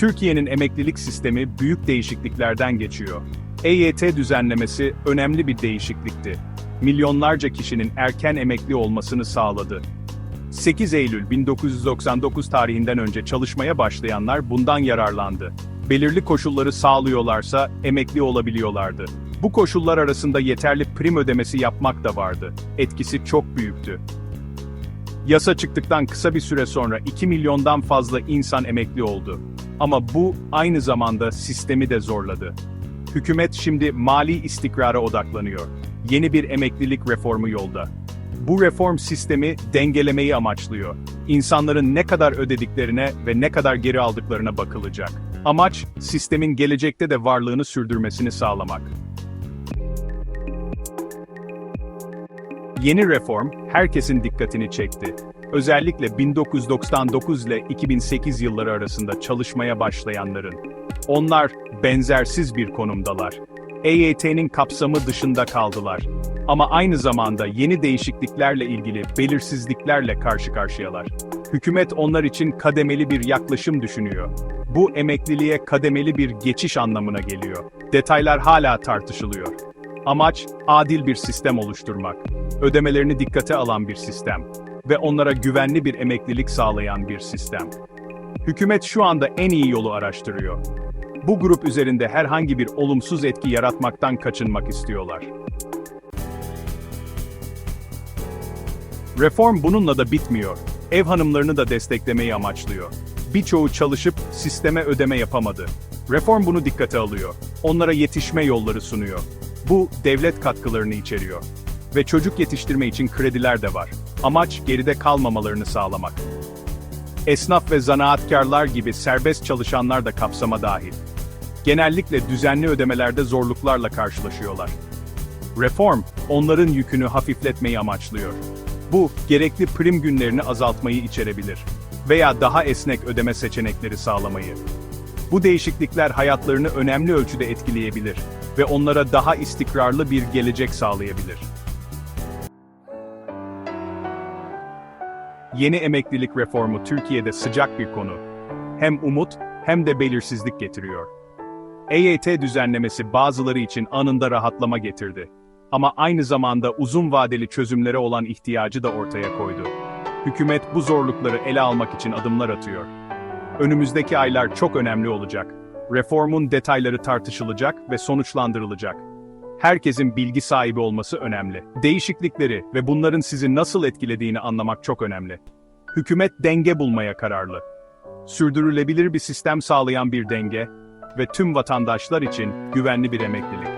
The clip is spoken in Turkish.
Türkiye'nin emeklilik sistemi büyük değişikliklerden geçiyor. EYT düzenlemesi önemli bir değişiklikti. Milyonlarca kişinin erken emekli olmasını sağladı. 8 Eylül 1999 tarihinden önce çalışmaya başlayanlar bundan yararlandı. Belirli koşulları sağlıyorlarsa emekli olabiliyorlardı. Bu koşullar arasında yeterli prim ödemesi yapmak da vardı. Etkisi çok büyüktü. Yasa çıktıktan kısa bir süre sonra 2 milyondan fazla insan emekli oldu. Ama bu aynı zamanda sistemi de zorladı. Hükümet şimdi mali istikrara odaklanıyor. Yeni bir emeklilik reformu yolda. Bu reform sistemi dengelemeyi amaçlıyor. İnsanların ne kadar ödediklerine ve ne kadar geri aldıklarına bakılacak. Amaç, sistemin gelecekte de varlığını sürdürmesini sağlamak. Yeni reform, herkesin dikkatini çekti. Özellikle 1999 ile 2008 yılları arasında çalışmaya başlayanların. Onlar, benzersiz bir konumdalar. EYT'nin kapsamı dışında kaldılar. Ama aynı zamanda yeni değişikliklerle ilgili belirsizliklerle karşı karşıyalar. Hükümet onlar için kademeli bir yaklaşım düşünüyor. Bu emekliliğe kademeli bir geçiş anlamına geliyor. Detaylar hala tartışılıyor. Amaç, adil bir sistem oluşturmak. Ödemelerini dikkate alan bir sistem. Ve onlara güvenli bir emeklilik sağlayan bir sistem. Hükümet şu anda en iyi yolu araştırıyor. Bu grup üzerinde herhangi bir olumsuz etki yaratmaktan kaçınmak istiyorlar. Reform bununla da bitmiyor. Ev hanımlarını da desteklemeyi amaçlıyor. Birçoğu çalışıp sisteme ödeme yapamadı. Reform bunu dikkate alıyor. Onlara yetişme yolları sunuyor. Bu devlet katkılarını içeriyor. Ve çocuk yetiştirme için krediler de var. Amaç geride kalmamalarını sağlamak. Esnaf ve zanaatkarlar gibi serbest çalışanlar da kapsama dahil. Genellikle düzenli ödemelerde zorluklarla karşılaşıyorlar. Reform, onların yükünü hafifletmeyi amaçlıyor. Bu, gerekli prim günlerini azaltmayı içerebilir veya daha esnek ödeme seçenekleri sağlamayı. Bu değişiklikler hayatlarını önemli ölçüde etkileyebilir ve onlara daha istikrarlı bir gelecek sağlayabilir. Yeni emeklilik reformu Türkiye'de sıcak bir konu. Hem umut hem de belirsizlik getiriyor. EYT düzenlemesi bazıları için anında rahatlama getirdi. Ama aynı zamanda uzun vadeli çözümlere olan ihtiyacı da ortaya koydu. Hükümet bu zorlukları ele almak için adımlar atıyor. Önümüzdeki aylar çok önemli olacak. Reformun detayları tartışılacak ve sonuçlandırılacak. Herkesin bilgi sahibi olması önemli. Değişiklikleri ve bunların sizi nasıl etkilediğini anlamak çok önemli. Hükümet denge bulmaya kararlı. Sürdürülebilir bir sistem sağlayan bir denge ve tüm vatandaşlar için güvenli bir emeklilik.